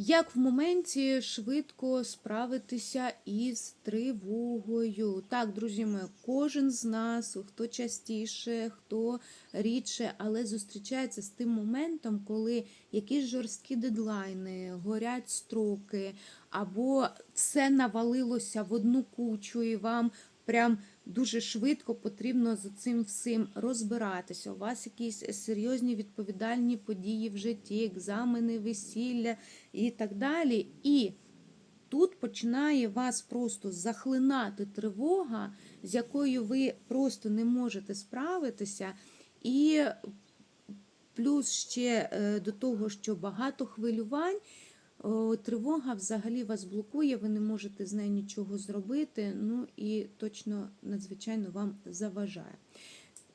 Як в моменті швидко справитися із тривогою? Так, друзі мої, кожен з нас, хто частіше, хто рідше, але зустрічається з тим моментом, коли якісь жорсткі дедлайни, горять строки, або все навалилося в одну кучу, і вам прям дуже швидко потрібно за цим всім розбиратися. У вас якісь серйозні відповідальні події в житті, екзамени, весілля і так далі. І тут починає вас просто захлинати тривога, з якою ви просто не можете справитися. І плюс ще е, до того, що багато хвилювань. Тривога взагалі вас блокує, ви не можете з нею нічого зробити, ну і точно надзвичайно вам заважає.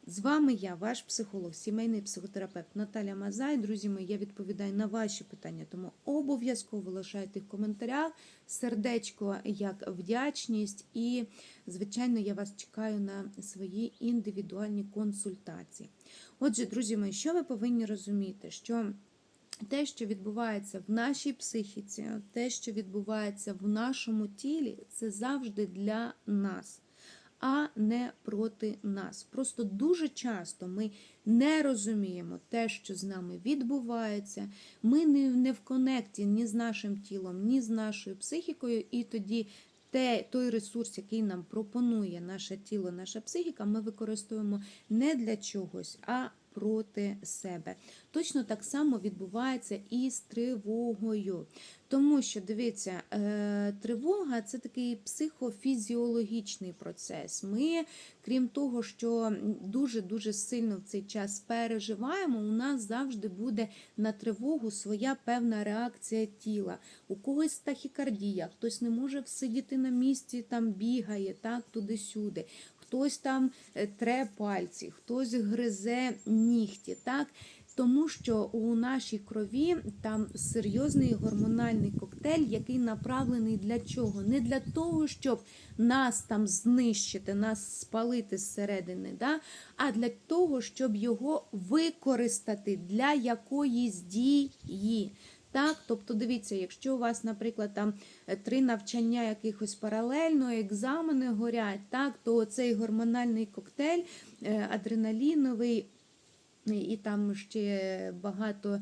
З вами я, ваш психолог, сімейний психотерапевт Наталя Мазай. Друзі мої, я відповідаю на ваші питання, тому обов'язково лишайте в коментарях сердечко як вдячність, і, звичайно, я вас чекаю на свої індивідуальні консультації. Отже, друзі мої, що ви повинні розуміти? що те, що відбувається в нашій психіці, те, що відбувається в нашому тілі, це завжди для нас, а не проти нас. Просто дуже часто ми не розуміємо те, що з нами відбувається. Ми не в конекті ні з нашим тілом, ні з нашою психікою, і тоді. Те, той ресурс, який нам пропонує наше тіло, наша психіка, ми використовуємо не для чогось, а проти себе. Точно так само відбувається і з тривогою. Тому що, дивіться, е, тривога це такий психофізіологічний процес. Ми, крім того, що дуже-дуже сильно в цей час переживаємо, у нас завжди буде на тривогу своя певна реакція тіла. У когось тахікардія, хтось не може всидіти на місці, там бігає, так, туди-сюди. Хтось там е, тре пальці, хтось гризе нігті. так? Тому що у нашій крові там серйозний гормональний коктейль, який направлений для чого? Не для того, щоб нас там знищити, нас спалити зсередини, да? а для того, щоб його використати для якоїсь дії. Так, тобто, дивіться, якщо у вас, наприклад, там три навчання якихось паралельно, екзамени горять, так, то цей гормональний коктейль е, адреналіновий і там ще багато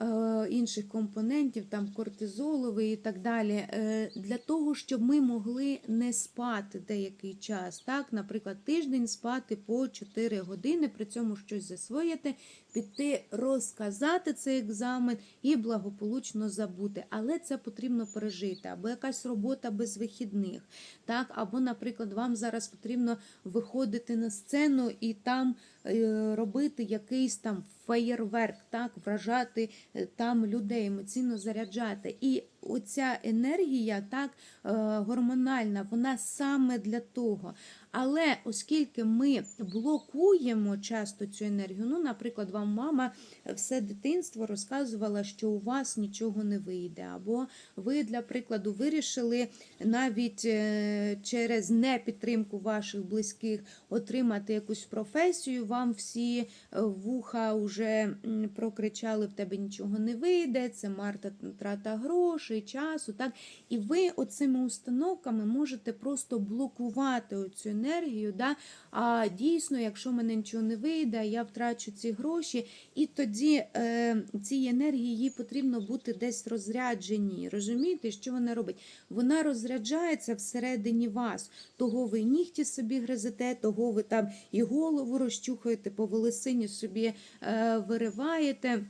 е, інших компонентів, там кортизоловий і так далі, е, для того, щоб ми могли не спати деякий час. Так, Наприклад, тиждень спати по 4 години, при цьому щось засвоїти, піти розказати цей екзамен і благополучно забути. Але це потрібно пережити, або якась робота без вихідних. так, Або, наприклад, вам зараз потрібно виходити на сцену і там е, робити якийсь там феєрверк, так, вражати е, там людей, емоційно заряджати. І оця енергія, так, е, гормональна, вона саме для того. Але оскільки ми блокуємо часто цю енергію, ну, наприклад, вам мама все дитинство розказувала, що у вас нічого не вийде, або ви, для прикладу, вирішили навіть е, через непідтримку ваших близьких отримати якусь професію, вам всі е, вуха вже прокричали, в тебе нічого не вийде, це марта трата грошей, часу. так? І ви оцими установками можете просто блокувати оцю енергію. Да? А дійсно, якщо мене нічого не вийде, я втрачу ці гроші, і тоді е, цій енергії їй потрібно бути десь розрядженій. Розумієте, що вона робить? Вона розряджається всередині вас. Того ви нігті собі гризете, того ви там і голову розчухаєте, по волосині собі е, вириваєте.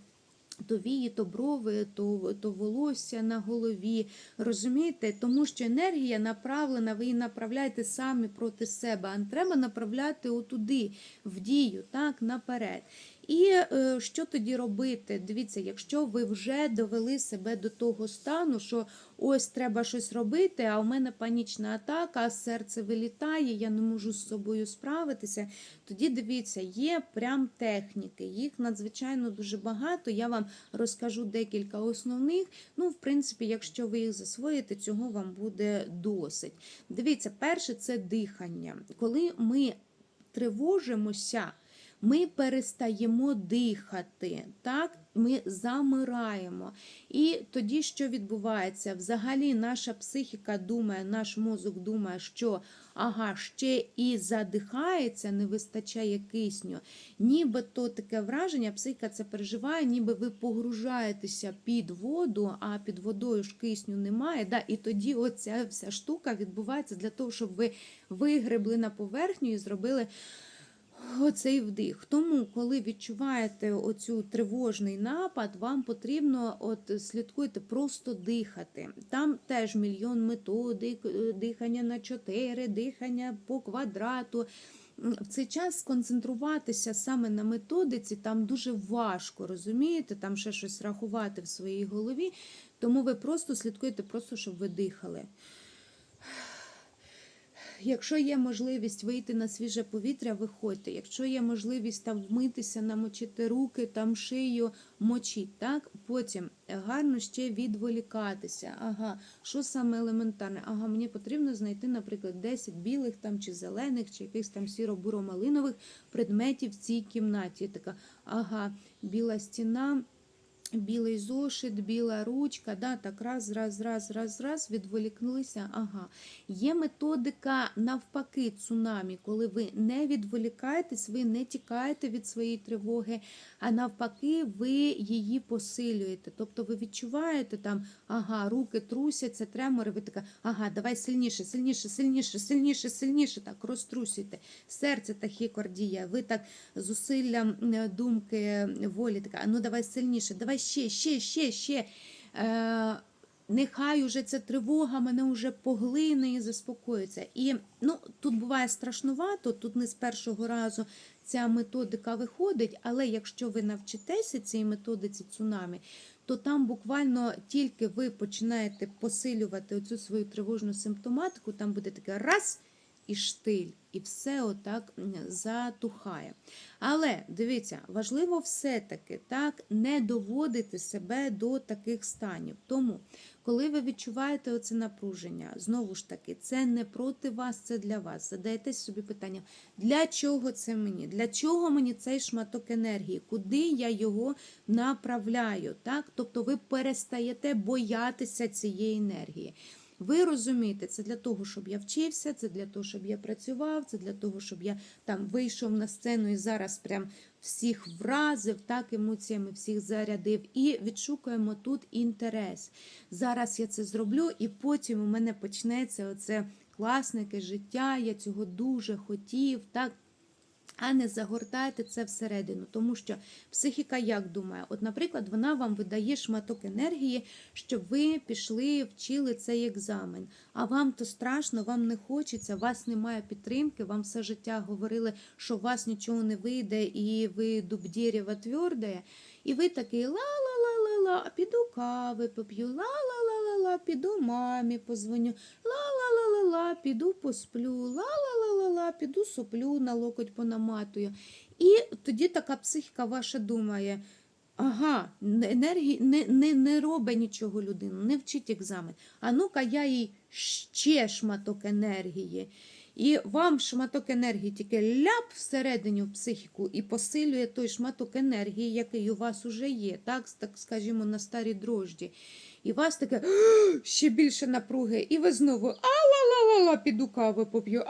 То вії, то брови, то то волосся на голові. Розумієте? Тому що енергія направлена, ви її направляєте самі проти себе, а треба направляти отуди, в дію, так, наперед. І е, що тоді робити? Дивіться, якщо ви вже довели себе до того стану, що ось треба щось робити, а у мене панічна атака, серце вилітає, я не можу з собою справитися. Тоді дивіться, є прям техніки, їх надзвичайно дуже багато. Я вам розкажу декілька основних. Ну, в принципі, якщо ви їх засвоїте, цього вам буде досить. Дивіться, перше це дихання. Коли ми тривожимося, ми перестаємо дихати. так? Ми замираємо. І тоді, що відбувається? Взагалі, наша психіка думає, наш мозок думає, що ага, ще і задихається, не вистачає кисню. Ніби то таке враження, психіка це переживає, ніби ви погружаєтеся під воду, а під водою ж кисню немає. Да? І тоді оця вся штука відбувається для того, щоб ви вигребли на поверхню і зробили. Оцей вдих. Тому, коли відчуваєте оцю тривожний напад, вам потрібно от слідкуйте, просто дихати. Там теж мільйон методик, е, дихання на 4, дихання по квадрату. В цей час сконцентруватися саме на методиці там дуже важко, розумієте? Там ще щось рахувати в своїй голові. Тому ви просто слідкуєте, просто щоб ви дихали. Якщо є можливість вийти на свіже повітря, виходьте. Якщо є можливість там вмитися, намочити руки, там шию, мочіть. Так? Потім гарно ще відволікатися. Ага, що саме елементарне? Ага, мені потрібно знайти, наприклад, 10 білих там чи зелених, чи якихось там сіро-буро-малинових предметів в цій кімнаті. Така, ага, біла стіна. Білий зошит, біла ручка, да, так раз, раз, раз, раз, раз, відволікнулися. Ага. Є методика навпаки цунамі, коли ви не відволікаєтесь, ви не тікаєте від своєї тривоги, а навпаки, ви її посилюєте. Тобто ви відчуваєте там, ага, руки трусяться, тремори, ви така, ага, давай сильніше, сильніше, сильніше, сильніше, сильніше, так розтрусюйте. Серце тахікардія, ви так зусиллям е, думки, волі, така, ну давай сильніше, давай ще, ще, ще, ще. Е, Нехай уже ця тривога мене вже поглине і заспокоїться. І ну, тут буває страшнувато, тут не з першого разу ця методика виходить, але якщо ви навчитеся цій методиці цунамі, то там буквально тільки ви починаєте посилювати оцю свою тривожну симптоматику, там буде таке раз і штиль, і все отак затухає. Але дивіться, важливо все-таки так не доводити себе до таких станів. Тому, коли ви відчуваєте оце напруження, знову ж таки, це не проти вас, це для вас. Задаєте собі питання, для чого це мені? Для чого мені цей шматок енергії? Куди я його направляю? Так? Тобто ви перестаєте боятися цієї енергії. Ви розумієте, це для того, щоб я вчився, це для того, щоб я працював, це для того, щоб я там вийшов на сцену і зараз прям всіх вразив, так емоціями всіх зарядив. І відшукуємо тут інтерес. Зараз я це зроблю, і потім у мене почнеться оце класне життя. Я цього дуже хотів. так. А не загортайте це всередину, тому що психіка як думає? От, наприклад, вона вам видає шматок енергії, щоб ви пішли, вчили цей екзамен. А вам то страшно, вам не хочеться, вас немає підтримки, вам все життя говорили, що у вас нічого не вийде, і ви дуб дерева тверде. І ви такий ла-ла-ла-ла-ла, піду кави поп'ю, ла-ла-ла-ла-ла, піду мамі позвоню, ла-ла-ла-ла-ла, піду посплю, ла-ла-ла-ла-ла, піду соплю на локоть понаматую. І тоді така психіка ваша думає. Ага, не- енергії не, не, не робить нічого людину, не вчить екзамен. А ну-ка, я їй ще шматок енергії. І вам шматок енергії тільки ляп всередині в психіку і посилює той шматок енергії, який у вас уже є, так, так скажімо, на старій дрожді. І вас таке ще більше напруги, і ви знову а-ла-ла-ла-ла, піду кави поп'ю,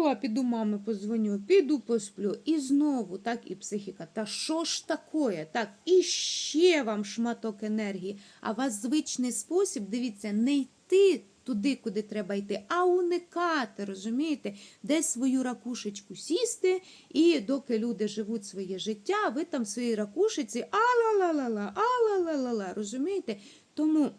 а-ла-ла-ла-ла, піду мамі позвоню, піду посплю. І знову так і психіка. Та що ж такое? Так, і ще вам шматок енергії. А вас звичний спосіб, дивіться, не йти туди, куди треба йти, а уникати, розумієте, десь свою ракушечку сісти, і доки люди живуть своє життя, ви там в своїй ракушиці а-ла-ла-ла-ла, а-ла-ла-ла-ла, розумієте? Тому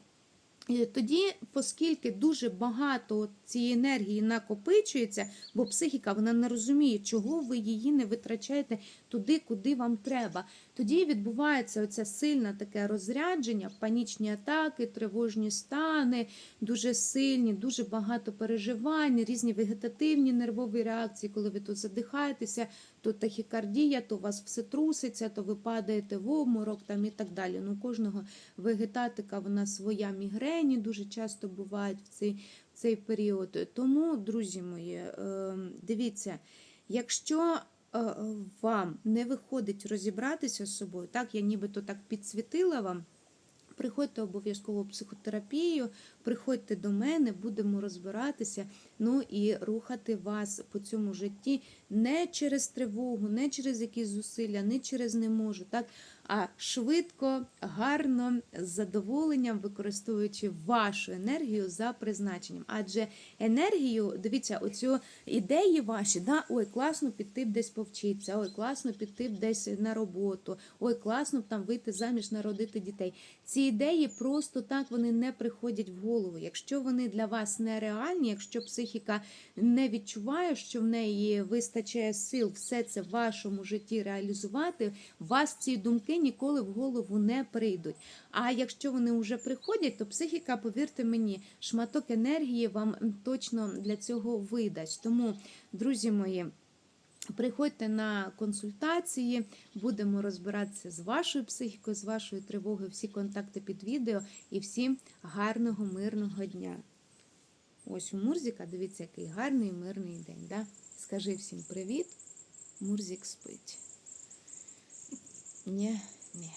тоді, оскільки дуже багато цієї енергії накопичується, бо психіка вона не розуміє, чого ви її не витрачаєте туди, куди вам треба. Тоді відбувається оце сильне таке розрядження, панічні атаки, тривожні стани, дуже сильні, дуже багато переживань, різні вегетативні нервові реакції, коли ви тут задихаєтеся, то тахікардія, то у вас все труситься, то ви падаєте в обморок там і так далі. Ну, кожного вегетатика вона своя мігрені дуже часто бувають в цей, в цей період. Тому, друзі мої, е, дивіться, якщо вам не виходить розібратися з собою, так, я нібито так підсвітила вам. Приходьте обов'язково психотерапію, приходьте до мене, будемо розбиратися, ну і рухати вас по цьому житті не через тривогу, не через якісь зусилля, не через не можу, так, а швидко, гарно, з задоволенням використовуючи вашу енергію за призначенням. Адже енергію, дивіться, оцю ідеї ваші, да, ой, класно піти десь повчитися, ой, класно піти десь на роботу, ой, класно там вийти заміж, народити дітей. Ці ідеї просто так вони не приходять в голову. Якщо вони для вас нереальні, якщо психіка не відчуває, що в неї вистачає сил все це в вашому житті реалізувати, вас ці думки ніколи в голову не прийдуть. А якщо вони вже приходять, то психіка, повірте мені, шматок енергії вам точно для цього видасть. Тому, друзі мої. Приходьте на консультації, будемо розбиратися з вашою психікою, з вашою тривогою. Всі контакти під відео і всім гарного, мирного дня. Ось у Мурзіка, дивіться, який гарний мирний день. Да? Скажи всім привіт. Мурзік спить. Ні, ні.